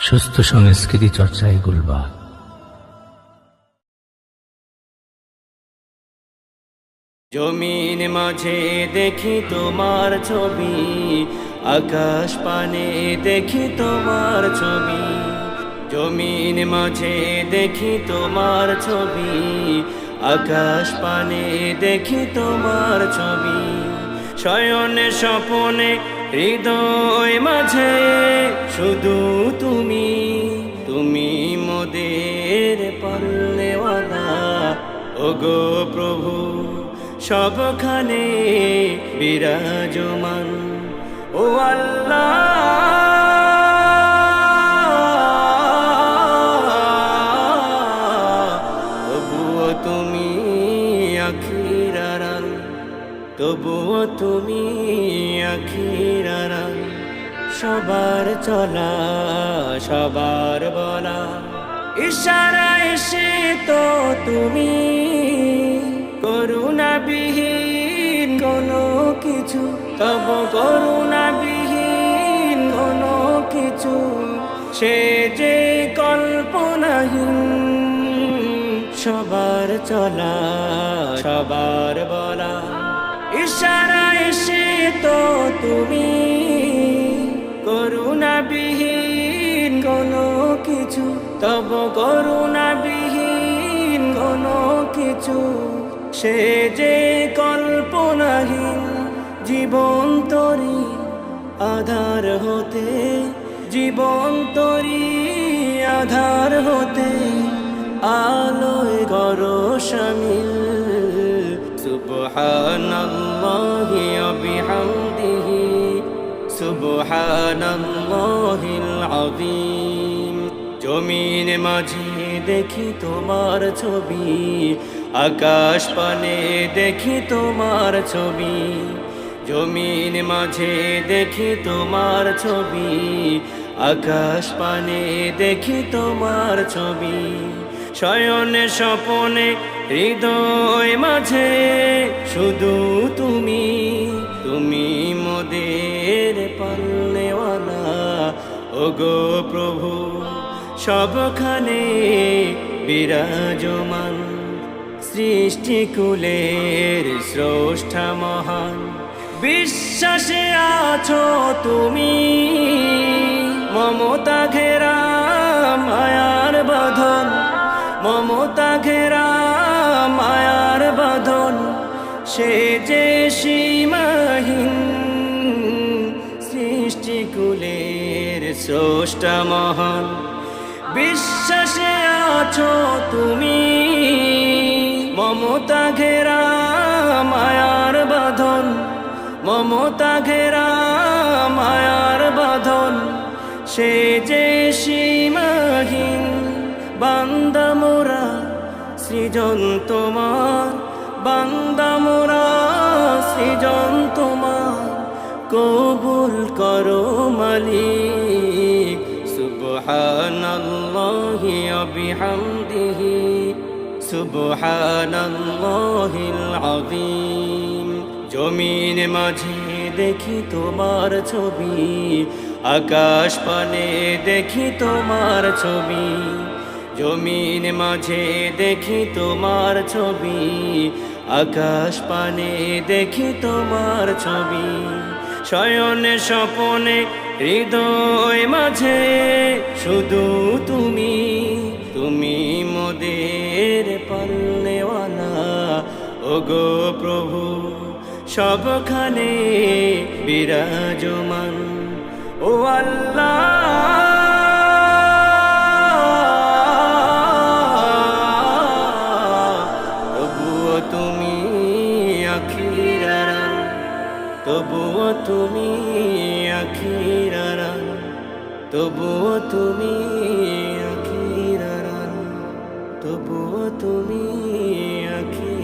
সুস্থ সংস্কৃতি চর্চায় গুলবাদ জমিন মাঝে দেখি তোমার ছবি, আকাশ পানে দেখি তোমার ছবি। জমিন মাঝে দেখি তোমার ছবি, আকাশ পানে দেখি তোমার ছবি। শয়নে স্বপনে হৃদয় মাঝে শুধু তুমি তুমি মোদের পাল্লেওয়ালা। ওগো প্রভু সবখানে বিরাজমান। ও আল্লাহ তবুও তুমি আখিরারান সবার চলা, সবার বলা। ইশারা এসে তো তুমি করুণা বিহীন কোনো কিছু, তব করুণা বিহীন কোনো কিছু, সে যে কল্পনাহীন, সবার চলা, সবার বলা। ইশারা এসে তো তুমি করুণা বিহীন কোনো কিছু, তব করুণা বিহীন কোনো কিছু। সে যে কল্পনাহীন জীবন তরি, আধার হতে, জীবন তরি, আধার হতে, আলোয় করো শামিল সুবহানাল্লাহি। জমিন মাঝে দেখি তোমার ছবি, আকাশ পানে দেখি তোমার ছবি। জমিন মাঝে দেখি তোমার ছবি, আকাশ পানে দেখি তোমার ছবি। শয়নে স্বপনে, হৃদয় মাঝে শুধু তুমি তুমি মোদের পাল্লেওয়ালা ওগো প্রভু, সবখানে বিরাজমান। সৃষ্টিকুলের স্রষ্টা মহান, বিশ্বাসে আছো তুমি। মমতা ঘেরা মায়ার বাঁধন, মমতা ঘেরা মায়ার বাঁধন, সে যে সীমাহীন স্রষ্টা মহান, বিশ্বাসে আছো তুমি। মমতা ঘেরা মায়ার বাঁধন, মমতা ঘেরা মায়ার বাঁধন, সে যে সীমাহীন বান্দা মোরা, সৃজন তোমার, বান্দা মোরা, সৃজন তোমার। কবুল করো মালিক। সুবহানাল্লাহি বিহামদিহি। সুবহানাল্লাহিল আযীম। জমিন মাঝে দেখি তোমার ছবি। আকাশ পানে দেখি তোমার ছবি। জমিন মাঝে দেখি তোমার ছবি। আকাশ পানে দেখি তোমার ছবি। শয়নে স্বপনে, হৃদয় মাঝে শুধু তুমি তুমি মোদের পাল্লেওয়ালা। ওগো প্রভু, সবখানে বিরাজমান। ও আল্লাহ তবুও তুমি আখিরারা তবুও তুমি আখিরারা তবুও তুমি আখিরারান